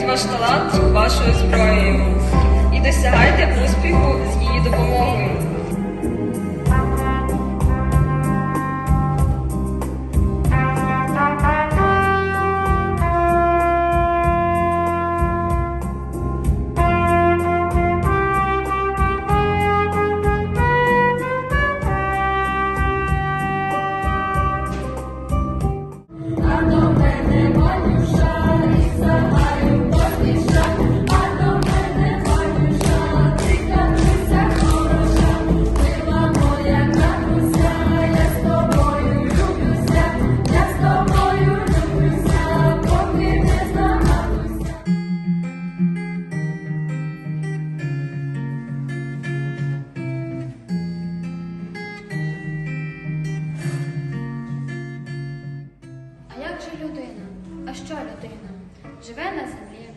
ваш талант вашою зброєю і досягайте успіху з її допомогою. Же людина? А що людина? Живе на землі,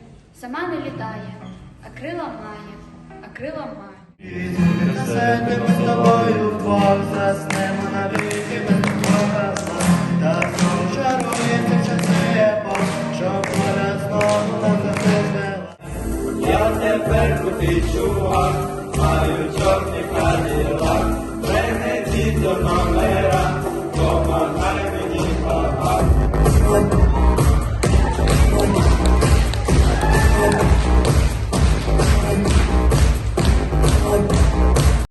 сама не літає, а крила має, а крила має. Засидимо з тобою вдвох, заснемо навіки без Бога зла. Та знову часи епох, що воля знову нам захистила. Я тепер крутий чувак, маю чорний кадилак, пригнеться до мене